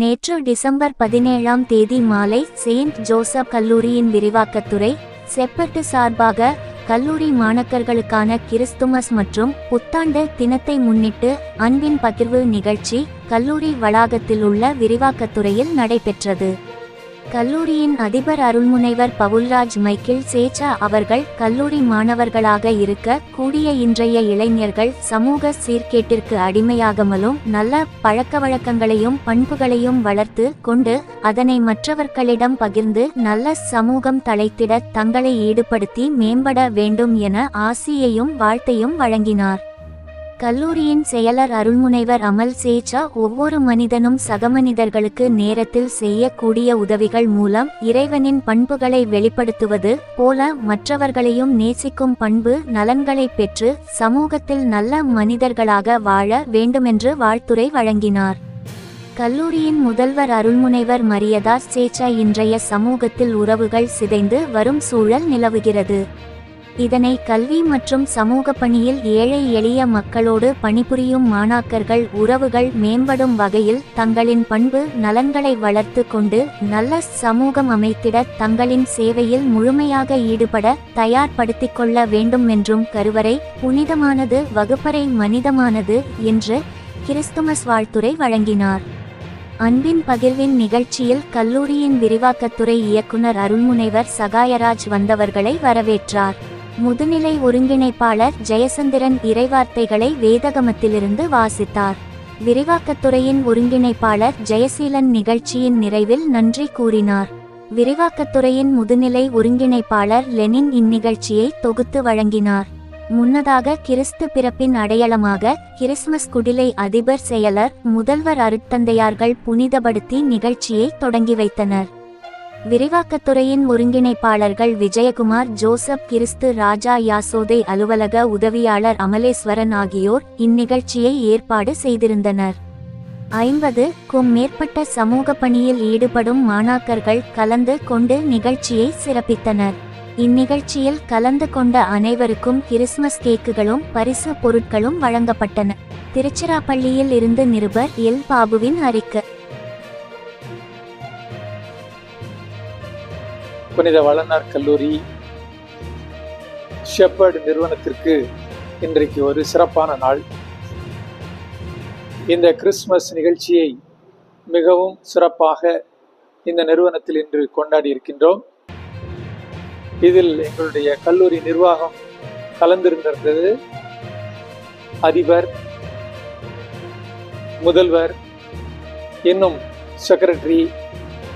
நேற்று டிசம்பர் பதினேழாம் தேதி மாலை செயின்ட் ஜோசப் கல்லூரியின் விரிவாக்கத்துறை செப்பட்டு சார்பாக கல்லூரி மாணக்கர்களுக்கான கிறிஸ்துமஸ் மற்றும் புத்தாண்டு தினத்தை முன்னிட்டு அன்பின் பகிர்வு நிகழ்ச்சி கல்லூரி வளாகத்தில் உள்ள விரிவாக்கத்துறையில் நடைபெற்றது. கல்லூரியின் அதிபர் அருள்முனைவர் பவுல்ராஜ் மைக்கேல் சேச்சா அவர்கள் கல்லூரி மாணவர்களாக இருக்க கூடிய இன்றைய இளைஞர்கள் சமூக சீர்கேட்டிற்கு அடிமையாகாமலும் நல்ல பழக்கவழக்கங்களையும் பண்புகளையும் வளர்த்து கொண்டு அதனை மற்றவர்களிடம் பகிர்ந்து நல்ல சமூகம் தலைத்திட தங்களை ஈடுபடுத்தி மேம்பட வேண்டும் என ஆசியையும் வாழ்த்தையும் வழங்கினார். கல்லூரியின் செயலர் அருள்முனைவர் அமல் சேச்சா ஒவ்வொரு மனிதனும் சகமனிதர்களுக்கு நேரத்தில் செய்யக்கூடிய உதவிகள் மூலம் இறைவனின் பண்புகளை வெளிப்படுத்துவது போல மற்றவர்களையும் நேசிக்கும் பண்பு நலன்களை பெற்று சமூகத்தில் நல்ல மனிதர்களாக வாழ வேண்டுமென்று வாழ்த்துரை வழங்கினார். கல்லூரியின் முதல்வர் அருள்முனைவர் மரியதாஸ் சேச்சா இன்றைய சமூகத்தில் உறவுகள் சிதைந்து வரும் சூழல் நிலவுகிறது. இதனை கல்வி மற்றும் சமூக பணியில் ஏழை எளிய மக்களோடு பணிபுரியும் மாணாக்கர்கள் உறவுகள் மேம்படும் வகையில் தங்களின் பண்பு நலன்களை வளர்த்து கொண்டு நல்ல சமூகம் அமைத்திட தங்களின் சேவையில் முழுமையாக ஈடுபட தயார்படுத்திக் கொள்ள வேண்டும் என்றும் கருவறை புனிதமானது வகுப்பறை மனிதமானது என்று கிறிஸ்துமஸ் வாழ்த்துரை வழங்கினார். அன்பின் பகிர்வின் நிகழ்ச்சியில் கல்லூரியின் விரிவாக்கத்துறை இயக்குனர் அருள்முனைவர் சகாயராஜ் வந்தவர்களை வரவேற்றார். முதுநிலை ஒருங்கிணைப்பாளர் ஜெயசந்திரன் இறைவார்த்தைகளை வேதகமத்திலிருந்து வாசித்தார். விரிவாக்கத்துறையின் ஒருங்கிணைப்பாளர் ஜெயசீலன் நிகழ்ச்சியின் நிறைவில் நன்றி கூறினார். விரிவாக்கத்துறையின் முதுநிலை ஒருங்கிணைப்பாளர் லெனின் இந்நிகழ்ச்சியை தொகுத்து வழங்கினார். முன்னதாக கிறிஸ்து பிறப்பின் அடையாளமாக கிறிஸ்மஸ் குடிலை அதிபர் செயலர் முதல்வர் அருத்தந்தையார்கள் புனிதப்படுத்தி நிகழ்ச்சியை தொடங்கி வைத்தனர். விரிவாக்கத்துறையின் ஒருங்கிணைப்பாளர்கள் விஜயகுமார் ஜோசப் கிறிஸ்து ராஜா யாசோதை அலுவலக உதவியாளர் அமலேஸ்வரன் ஆகியோர் இந்நிகழ்ச்சியை ஏற்பாடு செய்திருந்தனர். ஐம்பது க்கும் மேற்பட்ட சமூக பணியில் ஈடுபடும் மாணாக்கர்கள் கலந்து கொண்டு நிகழ்ச்சியை சிறப்பித்தனர். இந்நிகழ்ச்சியில் கலந்து கொண்ட அனைவருக்கும் கிறிஸ்மஸ் கேக்குகளும் பரிசு பொருட்களும் வழங்கப்பட்டன. திருச்சிராப்பள்ளியில் இருந்து நிருபர் எல். பாபுவின் அறிக்கை. புனித வளனார் கல்லூரி ஷெப்பர்டு நிறுவனத்திற்கு இன்றைக்கு ஒரு சிறப்பான நாள். இந்த கிறிஸ்மஸ் நிகழ்ச்சியை மிகவும் சிறப்பாக இந்த நிறுவனத்தில் இன்று கொண்டாடி இருக்கின்றோம். இதில் எங்களுடைய கல்லூரி நிர்வாகம் கலந்திருந்திருந்தது. அதிபர் முதல்வர் இன்னும் செக்ரட்டரி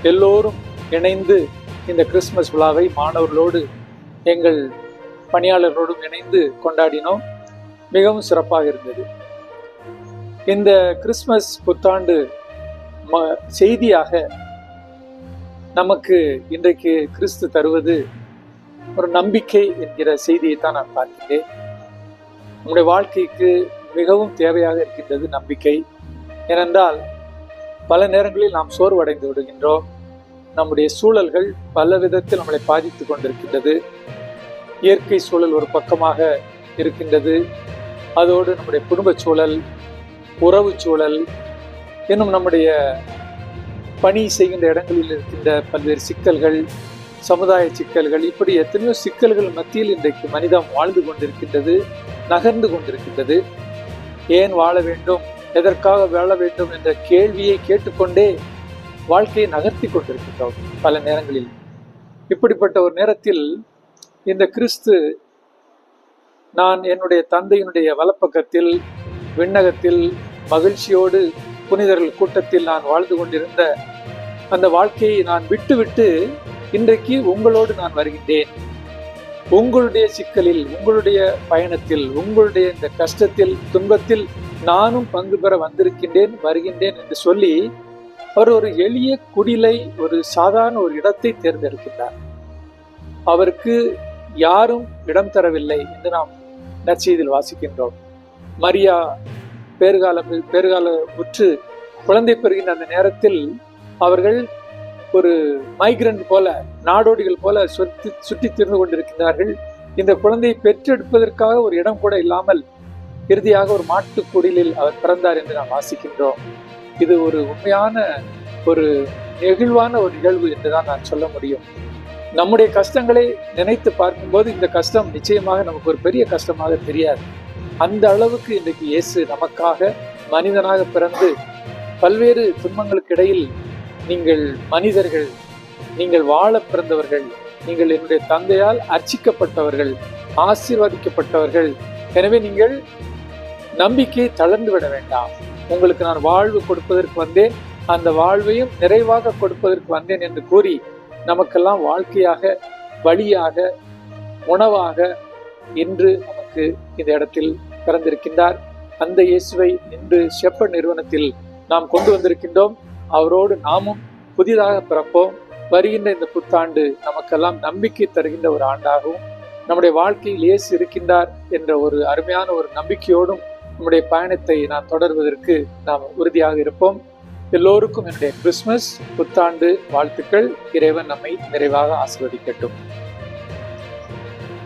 எல்லோரும் இணைந்து இந்த கிறிஸ்மஸ் விழாவை மாணவர்களோடு எங்கள் பணியாளர்களோடும் இணைந்து கொண்டாடினோம். மிகவும் சிறப்பாக இருந்தது. இந்த கிறிஸ்மஸ் புத்தாண்டு ம செய்தியாக நமக்கு இன்றைக்கு கிறிஸ்து தருவது ஒரு நம்பிக்கை என்கிற செய்தியை தான் நான் பார்க்கிறேன் நம்முடைய வாழ்க்கைக்கு மிகவும் தேவையாக இருக்கின்றது நம்பிக்கை. ஏனென்றால் பல நேரங்களில் நாம் சோர்வடைந்து விடுகின்றோம். நம்முடைய சூழல்கள் பல விதத்தில் நம்மளை பாதித்து கொண்டிருக்கின்றது. இயற்கை சூழல் ஒரு பக்கமாக இருக்கின்றது. அதோடு நம்முடைய குடும்ப சூழல் உறவு சூழல் இன்னும் நம்முடைய பணி செய்கின்ற இடங்களில் இருக்கின்ற பல்வேறு சிக்கல்கள் சமுதாய சிக்கல்கள் இப்படி எத்தனையோ சிக்கல்கள் மத்தியில் இன்றைக்கு மனிதம் வாழ்ந்து கொண்டிருக்கின்றது நகர்ந்து கொண்டிருக்கின்றது. ஏன் வாழ வேண்டும் எதற்காக வாழ வேண்டும் என்ற கேள்வியை கேட்டுக்கொண்டே வாழ்க்கையை நகர்த்தி கொண்டிருக்கின்றோம் பல நேரங்களில். இப்படிப்பட்ட ஒரு நேரத்தில் இந்த கிறிஸ்து நான் என்னுடைய தந்தையினுடைய வலப்பக்கத்தில் விண்ணகத்தில் மகிழ்ச்சியோடு புனிதர்கள் கூட்டத்தில் நான் வாழ்ந்து கொண்டிருந்த அந்த வாழ்க்கையை நான் விட்டுவிட்டு இன்றைக்கு உங்களோடு நான் வருகின்றேன். உங்களுடைய சிக்கலில் உங்களுடைய பயணத்தில் உங்களுடைய இந்த கஷ்டத்தில் துன்பத்தில் நானும் பங்கு பெற வந்திருக்கின்றேன் வருகின்றேன் என்று சொல்லி அவர் ஒரு எளிய குடிலை ஒரு சாதாரண ஒரு இடத்தை தேர்ந்தெடுக்கின்றார். அவருக்கு யாரும் இடம் தரவில்லை என்று நாம் நற்செய்தியில் வாசிக்கின்றோம். மரியா பேறுகால பேறுகால உற்று குழந்தை பெறுகின்ற அந்த நேரத்தில் அவர்கள் ஒரு மைக்ரண்ட் போல நாடோடிகள் போல சுற்றி சுற்றி திரிந்து கொண்டிருக்கிறார்கள் இந்த குழந்தையை பெற்றெடுப்பதற்காக ஒரு இடம் கூட இல்லாமல் இறுதியாக ஒரு மாட்டுக் குடிலில் அவர் பிறந்தார் என்று நாம் வாசிக்கின்றோம். இது ஒரு உண்மையான ஒரு நெகிழ்வான ஒரு நிகழ்வு என்றுதான் நான் சொல்ல முடியும். நம்முடைய கஷ்டங்களை நினைத்து பார்க்கும்போது இந்த கஷ்டம் நிச்சயமாக நமக்கு ஒரு பெரிய கஷ்டமாக தெரியாது. அந்த அளவுக்கு இன்றைக்கு இயேசு நமக்காக மனிதனாக பிறந்து பல்வேறு துன்பங்களுக்கு இடையில் நீங்கள் மனிதர்கள் நீங்கள் வாழ பிறந்தவர்கள் நீங்கள் என்னுடைய தந்தையால் அர்ச்சிக்கப்பட்டவர்கள் ஆசீர்வதிக்கப்பட்டவர்கள். எனவே நீங்கள் நம்பிக்கையை தளர்ந்து விட வேண்டாம். உங்களுக்கு நான் வாழ்வு கொடுப்பதற்கு வந்தேன். அந்த வாழ்வையும் நிறைவாக கொடுப்பதற்கு வந்தேன் என்று கூறி நமக்கெல்லாம் வாழ்க்கையாக வழியாக உணவாக இன்று நமக்கு இந்த இடத்தில் பிறந்திருக்கின்றார். அந்த இயேசுவை இன்று செப்ப நிறுவனத்தில் நாம் கொண்டு வந்திருக்கின்றோம். அவரோடு நாமும் புதிதாக பிறப்போம். வருகின்ற இந்த புத்தாண்டு நமக்கெல்லாம் நம்பிக்கை தருகின்ற ஒரு ஆண்டாகவும் நம்முடைய வாழ்க்கையில் இயேசு இருக்கின்றார் என்ற ஒரு அருமையான ஒரு நம்பிக்கையோடும் நம்முடைய பயணத்தை நாம் தொடர்வதற்கு நாம் உறுதியாக இருப்போம். எல்லோருக்கும் என்னுடைய கிறிஸ்மஸ் புத்தாண்டு வாழ்த்துக்கள். இறைவன் நம்மை நிறைவாக ஆசிர்வதிக்கட்டும்.